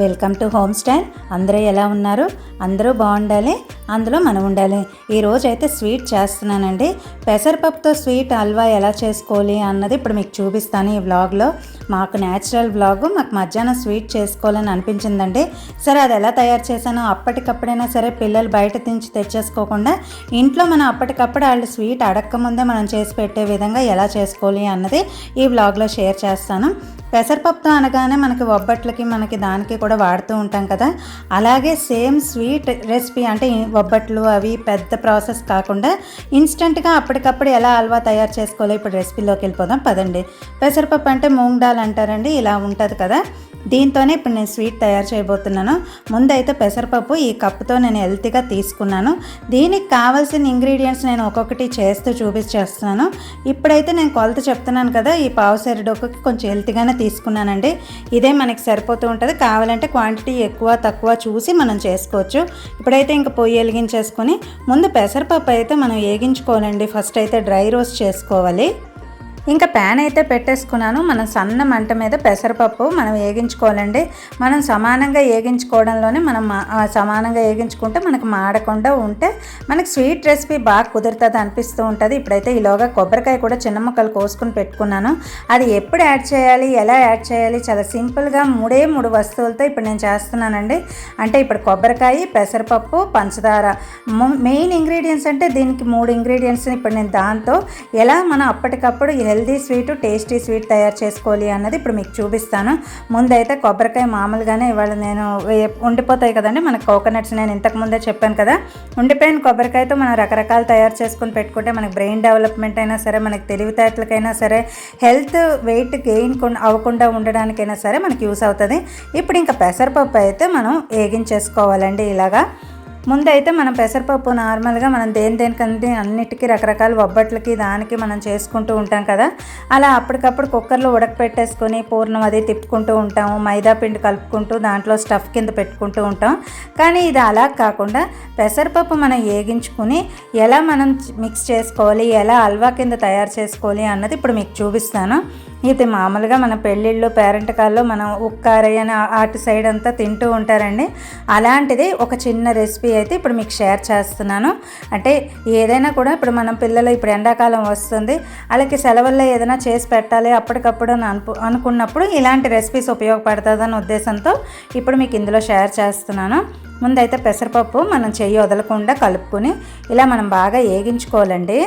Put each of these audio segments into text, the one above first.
Welcome to home style. అందరూ ఎలా ఉన్నారు? అందరూ బాగుండాలి. అందులో మనం ఉండాలి. ఈరోజు అయితే స్వీట్ చేస్తున్నానండి. పెసరపప్పుతో స్వీట్ హల్వా ఎలా చేసుకోవాలి అన్నది ఇప్పుడు మీకు చూపిస్తాను ఈ వ్లాగ్లో. మాకు న్యాచురల్ వ్లాగ్ మాకు మధ్యాహ్నం స్వీట్ చేసుకోవాలని అనిపించిందండి. సరే అది ఎలా తయారు చేశానో అప్పటికప్పుడైనా సరే పిల్లలు బయట తించి తెచ్చేసుకోకుండా ఇంట్లో మనం అప్పటికప్పుడు వాళ్ళు స్వీట్ అడక్కముందే మనం చేసి పెట్టే విధంగా ఎలా చేసుకోవాలి అన్నది ఈ వ్లాగ్లో షేర్ చేస్తాను. పెసరపప్పుతో అనగానే మనకి ఒబ్బట్లకి మనకి దానికి కూడా వాడుతూ ఉంటాం కదా. అలాగే సేమ్ స్వీట్ రెసిపీ అంటే బొబ్బట్లు అవి పెద్ద ప్రాసెస్ కాకుండా ఇన్స్టెంట్గా అప్పటికప్పుడు ఎలా హల్వా తయారు చేసుకోవాలో ఇప్పుడు రెసిపీలోకి వెళ్ళిపోదాం. పదండి. పెసరపప్పు అంటే మూంగ్ దాల్ అంటారండి. ఇలా ఉంటుంది కదా. దీంతోనే ఇప్పుడు నేను స్వీట్ తయారు చేయబోతున్నాను. ముందైతే పెసరపప్పు ఈ కప్పుతో నేను హెల్తీగా తీసుకున్నాను. దీనికి కావాల్సిన ఇంగ్రీడియంట్స్ నేను ఒక్కొక్కటి చేస్తూ చూపించేస్తున్నాను. ఇప్పుడైతే నేను కొలత చెప్తున్నాను కదా ఈ పావు సెరడొక్కకి కొంచెం హెల్తీగానే తీసుకున్నానండి. ఇదే మనకి సరిపోతూ ఉంటుంది. కావాలంటే క్వాంటిటీ ఎక్కువ తక్కువ చూసి మనం చేసుకోవచ్చు. ఇప్పుడైతే ఇంకా పొయ్యి వెలిగించేసుకొని ముందు పెసరపప్పు అయితే మనం వేగించుకోవాలండి. ఫస్ట్ అయితే డ్రై రోస్ట్ చేసుకోవాలి. ఇంకా ప్యాన్ అయితే పెట్టేసుకున్నాను. మనం సన్న మంట మీద పెసరపప్పు మనం వేగించుకోవాలండి మనం సమానంగా వేగించుకోవడంలోనే మనం మా- సమానంగా వేగించుకుంటే మనకు మాడకుండా ఉంటే మనకి స్వీట్ రెసిపీ బాగా కుదురుతుంది అనిపిస్తూ ఉంటుంది. ఇప్పుడైతే ఈలోగా కొబ్బరికాయ కూడా చిన్న ముక్కలు కోసుకుని పెట్టుకున్నాను. అది ఎప్పుడు యాడ్ చేయాలి ఎలా యాడ్ చేయాలి? చాలా సింపుల్గా మూడే మూడు వస్తువులతో ఇప్పుడు నేను చేస్తున్నానండి. అంటే ఇప్పుడు కొబ్బరికాయ పెసరపప్పు పంచదార. మెయిన్ ఇంగ్రీడియంట్స్ అంటే దీనికి మూడు ఇంగ్రీడియంట్స్ ఇప్పుడు నేను దాంతో ఎలా మనం అప్పటికప్పుడు హెల్దీ స్వీట్ టేస్టీ స్వీట్ తయారు చేసుకోవాలి అన్నది ఇప్పుడు మీకు చూపిస్తాను. ముందైతే కొబ్బరికాయ మామూలుగానే ఇవాళ నేను ఉండిపోతాయి కదండి మనకు కోకోనట్స్ నేను ఇంతకు ముందే చెప్పాను కదా. ఉండిపోయిన కొబ్బరికాయతో మనం రకరకాలు తయారు చేసుకుని పెట్టుకుంటే మనకి బ్రెయిన్ డెవలప్మెంట్ అయినా సరే మనకి తెలివితేటలకైనా సరే హెల్త్ వెయిట్ గెయిన్ అవ్వకుండా ఉండడానికైనా సరే మనకి యూస్ అవుతుంది. ఇప్పుడు ఇంకా పెసరపప్పు అయితే మనం వేగించేసుకోవాలండి ఇలాగా. ముందైతే మనం పెసరపప్పు నార్మల్గా మనం దేని దేనికంటే అన్నిటికీ రకరకాల బొబ్బట్లకి దానికి మనం చేసుకుంటూ ఉంటాం కదా. అలా అప్పటికప్పుడు కుక్కర్లో ఉడకపెట్టేసుకొని పూర్ణం అది తిప్పుకుంటూ ఉంటాము. మైదా పిండి కలుపుకుంటూ దాంట్లో స్టఫ్ కింద పెట్టుకుంటూ ఉంటాం. కానీ ఇది అలా కాకుండా పెసరపప్పు మనం వేగించుకుని ఎలా మనం మిక్స్ చేసుకోవాలి ఎలా హల్వా కింద తయారు చేసుకోవాలి అన్నది ఇప్పుడు మీకు చూపిస్తాను. ఇది మామూలుగా మన పెళ్ళిళ్ళు పేరెంటకాల్లో మనం ఉక్కారయ్య అని అటు సైడ్ అంతా తింటూ ఉంటారండి. అలాంటిది ఒక చిన్న రెసిపీ అయితే ఇప్పుడు మీకు షేర్ చేస్తున్నాను. అంటే ఏదైనా కూడా ఇప్పుడు మనం పిల్లలు ఇప్పుడు ఎండాకాలం వస్తుంది. వాళ్ళకి సెలవుల్లో ఏదైనా చేసి పెట్టాలి అప్పటికప్పుడు అని అనుకు అనుకున్నప్పుడు ఇలాంటి రెసిపీస్ ఉపయోగపడుతుందన్న ఉద్దేశంతో ఇప్పుడు మీకు ఇందులో షేర్ చేస్తున్నాను. ముందైతే పెసరపప్పు మనం చెయ్యి వదలకుండా కలుపుకొని ఇలా మనం బాగా వేగించుకోవాలండి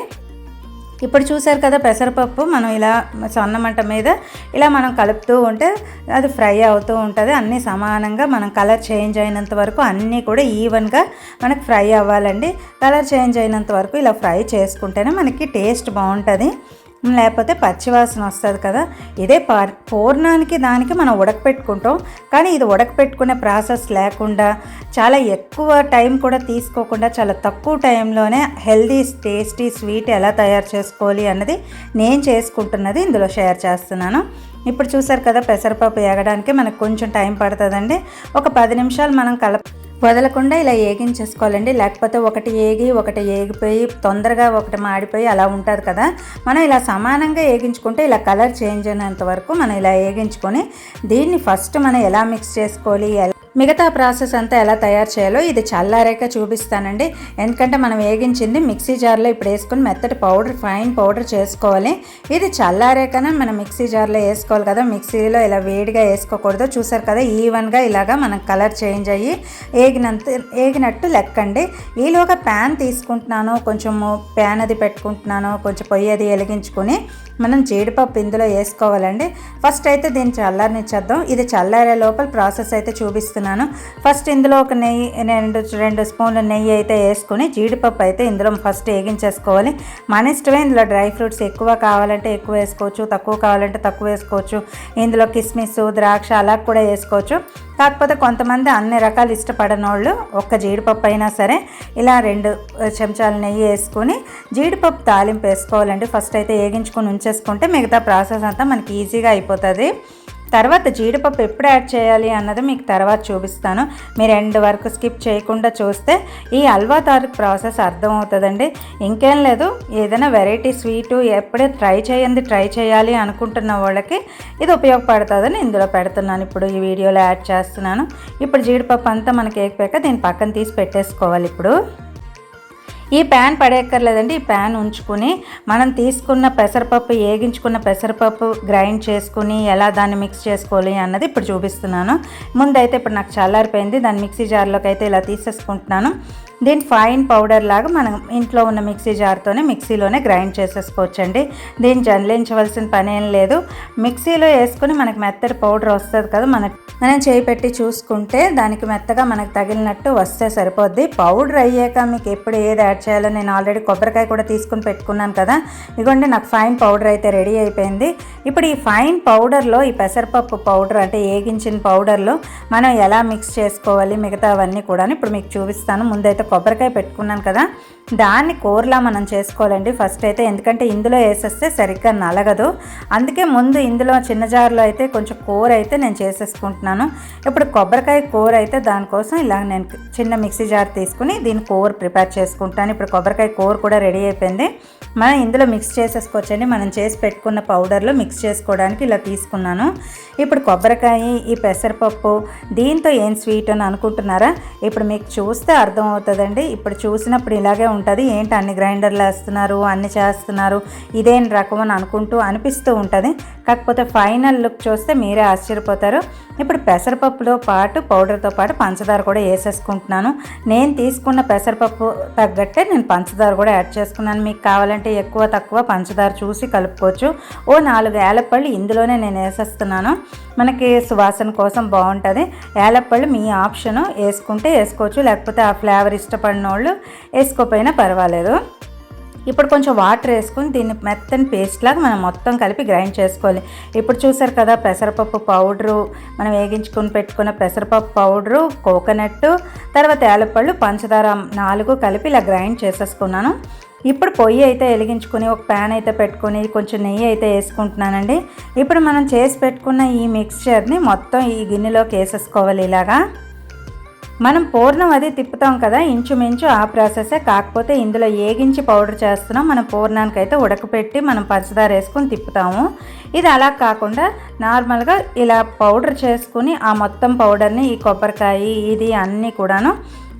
ఇప్పుడు చూసారు కదా పెసరపప్పు మనం ఇలా సన్నమంట మీద ఇలా మనం కలుపుతూ ఉంటే అది ఫ్రై అవుతూ ఉంటుంది. అన్నీ సమానంగా మనం కలర్ చేంజ్ అయినంత వరకు అన్నీ కూడా ఈవెన్గా మనకు ఫ్రై అవ్వాలండి. కలర్ చేంజ్ అయినంత వరకు ఇలా ఫ్రై చేసుకుంటేనే మనకి టేస్ట్ బాగుంటుంది. లేకపోతే పచ్చివాసన వస్తుంది కదా. ఇదే పార్ పూర్ణానికి దానికి మనం ఉడకపెట్టుకుంటాం. కానీ ఇది ఉడకపెట్టుకునే ప్రాసెస్ లేకుండా చాలా ఎక్కువ టైం కూడా తీసుకోకుండా చాలా తక్కువ టైంలోనే హెల్దీ టేస్టీ స్వీట్ ఎలా తయారు చేసుకోవాలి అన్నది నేను చేసుకుంటున్నది ఇందులో షేర్ చేస్తున్నాను. ఇప్పుడు చూసారు కదా పెసరపప్పు ఎగడానికి మనకు కొంచెం టైం పడుతుందండి. ఒక పది నిమిషాలు మనం కలప వదలకుండా ఇలా ఏగించేసుకోవాలండి. లేకపోతే ఒకటి ఏగి ఒకటి ఏగిపోయి తొందరగా ఒకటి మాడిపోయి అలా ఉంటుంది కదా. మనం ఇలా సమానంగా ఏగించుకుంటే ఇలా కలర్ చేంజ్ అయినంత వరకు మనం ఇలా ఏగించుకొని దీన్ని ఫస్ట్ మనం ఎలా మిక్స్ చేసుకోవాలి ఎలా మిగతా ప్రాసెస్ అంతా ఎలా తయారు చేయాలో ఇది చల్లారాక చూపిస్తానండి. ఎందుకంటే మనం వేగించింది మిక్సీ జార్లో ఇప్పుడు వేసుకొని మెత్తటి పౌడర్ ఫైన్ పౌడర్ చేసుకోవాలి. ఇది చల్లారాకనే మనం మిక్సీ జార్లో వేసుకోవాలి కదా. మిక్సీలో ఇలా వేడిగా వేసుకోకూడదు. చూసారు కదా ఈవెన్గా ఇలాగా మనం కలర్ చేంజ్ అయ్యి ఏగినంత ఏగినట్టు లెక్కండి. ఈలోగా ప్యాన్ తీసుకుంటున్నాను. కొంచెము ప్యాన్ అది పెట్టుకుంటున్నాను. కొంచెం పొయ్యి అది వెలిగించుకొని మనం జీడిపప్పు ఇందులో వేసుకోవాలండి. ఫస్ట్ అయితే దీన్ని చల్లారనిచ్చేద్దాం. ఇది చల్లారే లోపల ప్రాసెస్ అయితే చూపిస్తున్నాను. ఫస్ట్ ఇందులో ఒక నెయ్యి రెండు రెండు స్పూన్ల నెయ్యి అయితే వేసుకొని జీడిపప్పు అయితే ఇందులో ఫస్ట్ వేగించేసుకోవాలి. మన ఇష్టమే ఇందులో డ్రై ఫ్రూట్స్ ఎక్కువ కావాలంటే ఎక్కువ వేసుకోవచ్చు తక్కువ కావాలంటే తక్కువ వేసుకోవచ్చు. ఇందులో కిస్మిస్ ద్రాక్ష అలా కూడా వేసుకోవచ్చు. కాకపోతే కొంతమంది అన్ని రకాలు ఇష్టపడని వాళ్ళు ఒక్క జీడిపప్పు అయినా సరే ఇలా రెండు చెంచాల నెయ్యి వేసుకొని జీడిపప్పు తాలింపు వేసుకోవాలండి. ఫస్ట్ అయితే వేగించుకొని ఉంచేసుకుంటే మిగతా ప్రాసెస్ అంతా మనకి ఈజీగా అయిపోతుంది. తర్వాత జీడిపప్పు ఎప్పుడు యాడ్ చేయాలి అన్నది మీకు తర్వాత చూపిస్తాను. మీరు ఎండ్ వరకు స్కిప్ చేయకుండా చూస్తే ఈ హల్వా తారీఖు ప్రాసెస్ అర్థమవుతుందండి. ఇంకేం లేదు ఏదైనా వెరైటీ స్వీటు ఎప్పుడే ట్రై చేయండి ట్రై చేయాలి అనుకుంటున్న వాళ్ళకి ఇది ఉపయోగపడుతుందని ఇందులో పెడుతున్నాను. ఇప్పుడు ఈ వీడియోలో యాడ్ చేస్తున్నాను. ఇప్పుడు జీడిపప్పు అంతా మనకి ఏకపోయాక దీన్ని పక్కన తీసి పెట్టేసుకోవాలి ఇప్పుడు. ఈ ప్యాన్ పడేయక్కర్లేదండి. ఈ ప్యాన్ ఉంచుకుని మనం తీసుకున్న పెసరపప్పు ఏగించుకున్న పెసరపప్పు గ్రైండ్ చేసుకుని ఎలా దాన్ని మిక్స్ చేసుకోవాలి అన్నది ఇప్పుడు చూపిస్తున్నాను. ముందైతే ఇప్పుడు నాకు చల్లారిపోయింది. దాన్ని మిక్సీ జార్లోకి అయితే ఇలా తీసేసుకుంటున్నాను. దీని ఫైన్ పౌడర్ లాగా మనం ఇంట్లో ఉన్న మిక్సీ జార్తోనే మిక్సీలోనే గ్రైండ్ చేసేసుకోవచ్చండి. దీన్ని జల్లించవలసిన పని ఏం లేదు. మిక్సీలో వేసుకుని మనకి మెత్తటి పౌడర్ వస్తుంది కదా మన మనం చేయి పెట్టి చూసుకుంటే దానికి మెత్తగా మనకు తగిలినట్టు వస్తే సరిపోద్ది. పౌడర్ అయ్యాక మీకు ఎప్పుడు ఏది యాడ్ చేయాలో నేను ఆల్రెడీ కొబ్బరికాయ కూడా తీసుకుని పెట్టుకున్నాను కదా. ఇదిగోండి నాకు ఫైన్ పౌడర్ అయితే రెడీ అయిపోయింది. ఇప్పుడు ఈ ఫైన్ పౌడర్లో ఈ పెసరపప్పు పౌడర్ అంటే ఏగించిన పౌడర్లో మనం ఎలా మిక్స్ చేసుకోవాలి మిగతావన్నీ కూడా ఇప్పుడు మీకు చూపిస్తాను. ముందైతే కొబ్బరికాయ పెట్టుకున్నాను కదా దాన్ని కూరలా మనం చేసుకోవాలండి ఫస్ట్ అయితే. ఎందుకంటే ఇందులో వేసేస్తే సరిగ్గా నలగదు. అందుకే ముందు ఇందులో చిన్న జారులో అయితే కొంచెం కూర అయితే నేను చేసేసుకుంటున్నాను. ఇప్పుడు కొబ్బరికాయ కూర అయితే దానికోసం ఇలా నేను చిన్న మిక్సీ జార్ తీసుకుని దీని కూర ప్రిపేర్ చేసుకుంటాను ఇప్పుడు కొబ్బరికాయ కూర కూడా రెడీ అయిపోయింది. మనం ఇందులో మిక్స్ చేసేసుకోవచ్చండి. మనం చేసి పెట్టుకున్న పౌడర్లో మిక్స్ చేసుకోవడానికి ఇలా తీసుకున్నాను. ఇప్పుడు కొబ్బరికాయ ఈ పెసరపప్పు దీంతో ఏం స్వీట్ అని అనుకుంటున్నారా? ఇప్పుడు మీకు చూస్తే అర్థమవుతుందండి. ఇప్పుడు చూసినప్పుడు ఇలాగే ఉంటుంది. ఏంటి అన్ని గ్రైండర్లు వేస్తున్నారు అన్ని చేస్తున్నారు ఇదేం రకం అని అనుకుంటూ అనిపిస్తూ ఉంటుంది. కాకపోతే ఫైనల్ లుక్ చూస్తే మీరే ఆశ్చర్యపోతారు. ఇప్పుడు పెసరపప్పులో పాటు పౌడర్తో పాటు పంచదార కూడా వేసేసుకుంటున్నాను. నేను తీసుకున్న పెసరపప్పు తగ్గట్టే నేను పంచదార కూడా యాడ్ చేసుకున్నాను. మీకు కావాలంటే ఎక్కువ తక్కువ పంచదార చూసి కలుపుకోవచ్చు. ఓ నాలుగు ఏలపళ్ళు ఇందులోనే నేను వేసేస్తున్నాను. మనకి సువాసన కోసం బాగుంటుంది. ఏలపళ్ళు మీ ఆప్షను వేసుకుంటే వేసుకోవచ్చు. లేకపోతే ఆ ఫ్లేవర్ ఇష్టపడిన వాళ్ళు వేసుకోపోయినా పర్వాలేదు. ఇప్పుడు కొంచెం వాటర్ వేసుకుని దీన్ని మెత్తని పేస్ట్ లాగా మనం మొత్తం కలిపి గ్రైండ్ చేసుకోవాలి. ఇప్పుడు చూసారు కదా పెసరపప్పు పౌడరు మనం వేగించుకొని పెట్టుకున్న పెసరపప్పు పౌడరు కోకోనట్ తర్వాత ఏలపళ్ళు పంచదార నాలుగు కలిపి ఇలా గ్రైండ్ చేసేసుకున్నాను. ఇప్పుడు పొయ్యి అయితే వెలిగించుకుని ఒక ప్యాన్ అయితే పెట్టుకుని కొంచెం నెయ్యి అయితే వేసుకుంటున్నానండి. ఇప్పుడు మనం చేసి పెట్టుకున్న ఈ మిక్స్చర్ని మొత్తం ఈ గిన్నెలోకి వేసేసుకోవాలి ఇలాగా. మనం పూర్ణం అది తిప్పుతాం కదా ఇంచుమించు ఆ ప్రాసెసే కాకపోతే ఇందులో ఏగించి పౌడర్ చేస్తున్నాం మనం పూర్ణానికి అయితే ఉడకపెట్టి మనం పంచదార వేసుకొని తిప్పుతాము. ఇది అలా కాకుండా నార్మల్గా ఇలా పౌడర్ చేసుకుని ఆ మొత్తం పౌడర్ని ఈ కొబ్బరికాయ ఇది అన్నీ కూడాను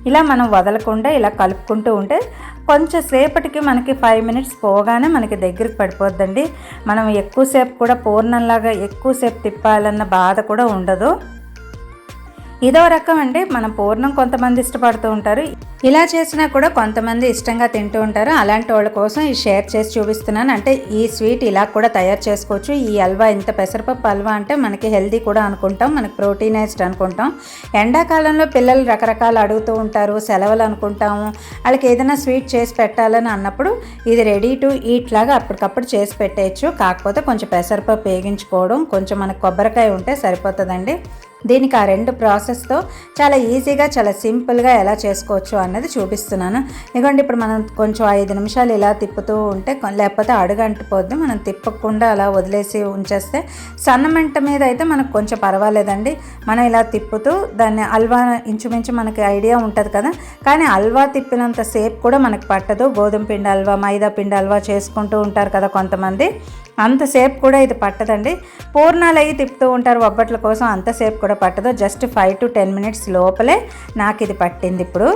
ఇలా మనం వదలకుండా ఇలా కలుపుకుంటూ ఉంటే కొంచెం సేపటికి మనకి ఫైవ్ మినిట్స్ పోగానే మనకి దగ్గరికి పడిపోద్దండి. మనం ఎక్కువసేపు కూడా పూర్ణంలాగా ఎక్కువసేపు తిప్పాలన్న బాధ కూడా ఉండదు. ఇదో రకం అండి మన పూర్ణం కొంతమంది ఇష్టపడుతూ ఉంటారు. ఇలా చేసినా కూడా కొంతమంది ఇష్టంగా తింటూ ఉంటారు. అలాంటి వాళ్ళ కోసం ఈ షేర్ చేసి చూపిస్తున్నాను. అంటే ఈ స్వీట్ ఇలా కూడా తయారు చేసుకోవచ్చు. ఈ హల్వా ఇంత పెసరపప్పు హల్వా అంటే మనకి హెల్దీ కూడా అనుకుంటాం. మనకి ప్రోటీనైజ్డ్ అనుకుంటాం. ఎండాకాలంలో పిల్లలు రకరకాలు అడుగుతూ ఉంటారు. సెలవులు అనుకుంటాము. వాళ్ళకి ఏదైనా స్వీట్ చేసి పెట్టాలని అన్నప్పుడు ఇది రెడీ టు ఈట్ లాగా అప్పటికప్పుడు చేసి పెట్టేయచ్చు. కాకపోతే కొంచెం పెసరపప్పు వేగించుకోవడం కొంచెం మనకు కొబ్బరికాయ ఉంటే సరిపోతుందండి. దీనికి ఆ రెండు ప్రాసెస్తో చాలా ఈజీగా చాలా సింపుల్గా ఎలా చేసుకోవచ్చు అన్నది చూపిస్తున్నాను. ఇదిగోండి ఇప్పుడు మనం కొంచెం ఐదు నిమిషాలు ఇలా తిప్పుతూ ఉంటే లేకపోతే అడుగంటిపోద్ది మనం తిప్పకుండా అలా వదిలేసి ఉంచేస్తే సన్నమంట మీద అయితే మనకు కొంచెం పర్వాలేదండి. మనం ఇలా తిప్పుతూ దాన్ని అల్వా ఇంచుమించు మనకి ఐడియా ఉంటుంది కదా. కానీ అల్వా తిప్పినంత సేపు కూడా మనకు పట్టదు. గోధుమ పిండి అల్వా మైదా పిండి అల్వా చేసుకుంటూ ఉంటారు కదా కొంతమంది. అంతసేపు కూడా ఇది పట్టదండి. పూర్ణాలు అయ్యి తిప్పుతూ ఉంటారు. ఒబ్బట్ల కోసం అంతసేపు కూడా పట్టదు. Just five to ten minutes లోపలే నాకు ఇది పట్టింది ఇప్పుడు.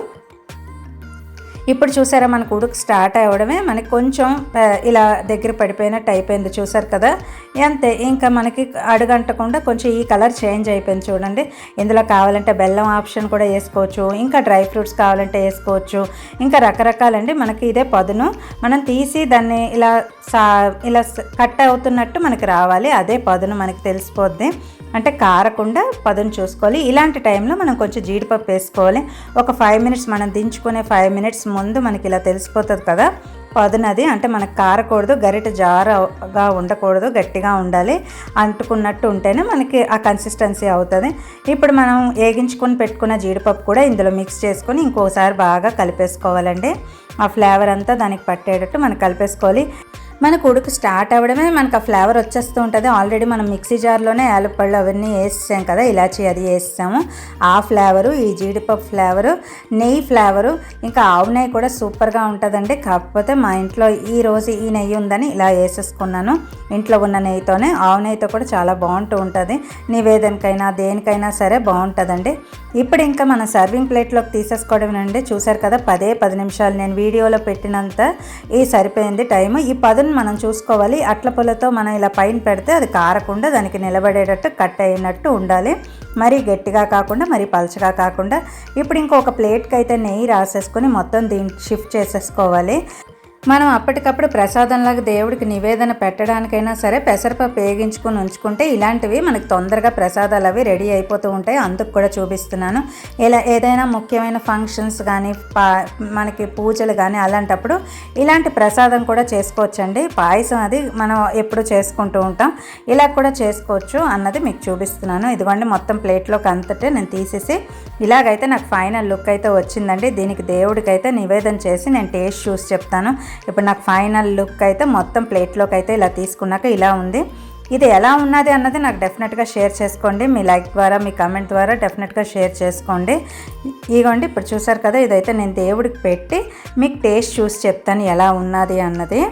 ఇప్పుడు చూసారా మనకు ఉడుకు స్టార్ట్ అవ్వడమే. మనకి కొంచెం ఇలా దగ్గర పడిపోయినట్టు అయిపోయింది. చూసారు కదా? అంతే. ఇంకా మనకి అడుగంటకుండా కొంచెం ఈ కలర్ చేంజ్ అయిపోయింది చూడండి. ఇందులో కావాలంటే బెల్లం ఆప్షన్ కూడా వేసుకోవచ్చు. ఇంకా డ్రై ఫ్రూట్స్ కావాలంటే వేసుకోవచ్చు. ఇంకా రకరకాలండి. మనకి ఇదే పదును. మనం తీసి దాన్ని ఇలా సా ఇలా కట్ అవుతున్నట్టు మనకి రావాలి. అదే పదును మనకి తెలిసిపోద్ది. అంటే కారకుండా పదును చూసుకోవాలి. ఇలాంటి టైంలో మనం కొంచెం జీడిపప్పు వేసుకోవాలి. ఒక ఫైవ్ మినిట్స్ మనం దించుకునే ఫైవ్ మినిట్స్ ముందు మనకి ఇలా తెలిసిపోతుంది కదా పదునది. అంటే మనకు కారకూడదు గరిట జారగా ఉండకూడదు గట్టిగా ఉండాలి. అంటుకున్నట్టు ఉంటేనే మనకి ఆ కన్సిస్టెన్సీ అవుతుంది. ఇప్పుడు మనం వేగించుకొని పెట్టుకున్న జీడిపప్పు కూడా ఇందులో మిక్స్ చేసుకొని ఇంకోసారి బాగా కలిపేసుకోవాలండి. ఆ ఫ్లేవర్ అంతా దానికి పట్టేటట్టు మనం కలిపేసుకోవాలి. మనకు ఉడుకు స్టార్ట్ అవ్వడమే మనకు ఆ ఫ్లేవర్ వచ్చేస్తూ ఉంటుంది. ఆల్రెడీ మనం మిక్సీ జార్లోనే యాలపళ్ళు అవన్నీ వేసాం కదా ఇలాచి అది వేసాము ఆ ఫ్లేవరు ఈ జీడిపప్పు ఫ్లేవరు నెయ్యి ఫ్లేవరు ఇంకా ఆవు నెయ్యి కూడా సూపర్గా ఉంటుందండి. కాకపోతే మా ఇంట్లో ఈ రోజు ఈ నెయ్యి ఉందని ఇలా వేసేసుకున్నాను. ఇంట్లో ఉన్న నెయ్యితోనే ఆవు నెయ్యితో కూడా చాలా బాగుంటూ ఉంటుంది. నివేదనకైనా దేనికైనా సరే బాగుంటుందండి. ఇప్పుడు ఇంకా మనం సర్వింగ్ ప్లేట్లోకి తీసేసుకోవడం అండి. చూసారు కదా పదే పది నిమిషాలు నేను వీడియోలో పెట్టినంత ఈ సరిపోయింది టైం ఈ పదును మనం చూసుకోవాలి. అట్ల పొలతో మనం ఇలా పైన పెడితే అది కారకుండా దానికి నిలబడేటట్టు కట్ అయినట్టు ఉండాలి. మరీ గట్టిగా కాకుండా మరీ పలచగా కాకుండా. ఇప్పుడు ఇంకొక ప్లేట్కి అయితే నెయ్యి రాసేసుకొని మొత్తం దీన్ని షిఫ్ట్ చేసేసుకోవాలి. మనం అప్పటికప్పుడు ప్రసాదంలాగా దేవుడికి నివేదన పెట్టడానికైనా సరే పెసరపప్పు వేగించుకొని ఉంచుకుంటే ఇలాంటివి మనకి తొందరగా ప్రసాదాలు అవి రెడీ అయిపోతూ ఉంటాయి. అందుకు కూడా చూపిస్తున్నాను. ఇలా ఏదైనా ముఖ్యమైన ఫంక్షన్స్ కానీ పా మనకి పూజలు కానీ అలాంటప్పుడు ఇలాంటి ప్రసాదం కూడా చేసుకోవచ్చండి. పాయసం అది మనం ఎప్పుడు చేసుకుంటూ ఉంటాం. ఇలా కూడా చేసుకోవచ్చు అన్నది మీకు చూపిస్తున్నాను. ఇదిగోండి మొత్తం ప్లేట్లోకి అంతటే నేను తీసేసి ఇలాగైతే నాకు ఫైనల్ లుక్ అయితే వచ్చిందండి. దీనికి దేవుడికైతే నివేదన చేసి నేను టేస్ట్ చూసి చెప్తాను. ఇప్పుడు నాకు ఫైనల్ లుక్ అయితే మొత్తం ప్లేట్లోకి అయితే ఇలా తీసుకున్నాక ఇలా ఉంది. ఇది ఎలా ఉన్నది అన్నది నాకు డెఫినెట్గా షేర్ చేసుకోండి. మీ లైక్ ద్వారా మీ కమెంట్ ద్వారా డెఫినెట్గా షేర్ చేసుకోండి. ఇదిగోండి ఇప్పుడు చూసారు కదా ఇదైతే నేను దేవుడికి పెట్టి మీకు టేస్ట్ చూసి చెప్తాను ఎలా ఉన్నది అన్నది.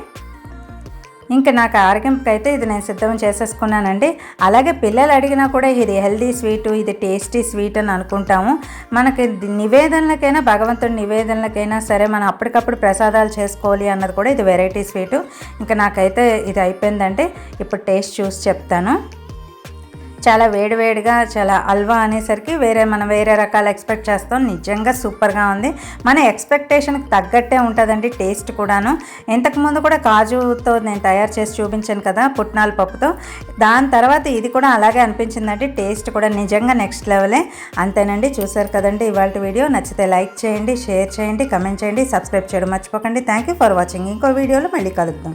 ఇంకా నాకు ఆరోగ్యంకి అయితే ఇది నేను సిద్ధం చేసేసుకున్నానండి. అలాగే పిల్లలు అడిగినా కూడా ఇది హెల్దీ స్వీట్ ఇది టేస్టీ స్వీట్ అని అనుకుంటాము. మనకి నివేదనలకైనా భగవంతుడి నివేదనలకైనా సరే మనం అప్పటికప్పుడు ప్రసాదాలు చేసుకోవాలి అన్నది కూడా ఇది వెరైటీ స్వీట్ ఇంకా నాకైతే ఇది అయిపోయిందంటే ఇప్పుడు టేస్ట్ చూసి చెప్తాను. చాలా వేడివేడిగా చాలా హల్వా అనేసరికి వేరే మనం వేరే రకాల ఎక్స్పెక్ట్ చేస్తాం. నిజంగా సూపర్గా ఉంది. మన ఎక్స్పెక్టేషన్కి తగ్గట్టే ఉంటుందండి టేస్ట్ కూడాను. ఇంతకుముందు కూడా కాజుతో నేను తయారు చేసి చూపించాను కదా పుట్నాల పప్పుతో. దాని తర్వాత ఇది కూడా అలాగే అనిపించిందండి. టేస్ట్ కూడా నిజంగా నెక్స్ట్ లెవెలే. అంతేనండి. చూసారు కదండి ఇవాళ వీడియో. నచ్చితే లైక్ చేయండి షేర్ చేయండి కమెంట్ చేయండి సబ్స్క్రైబ్ చేయడం మర్చిపోకండి. Thank you for watching. ఇంకో వీడియోలో మళ్ళీ కలుద్దాం.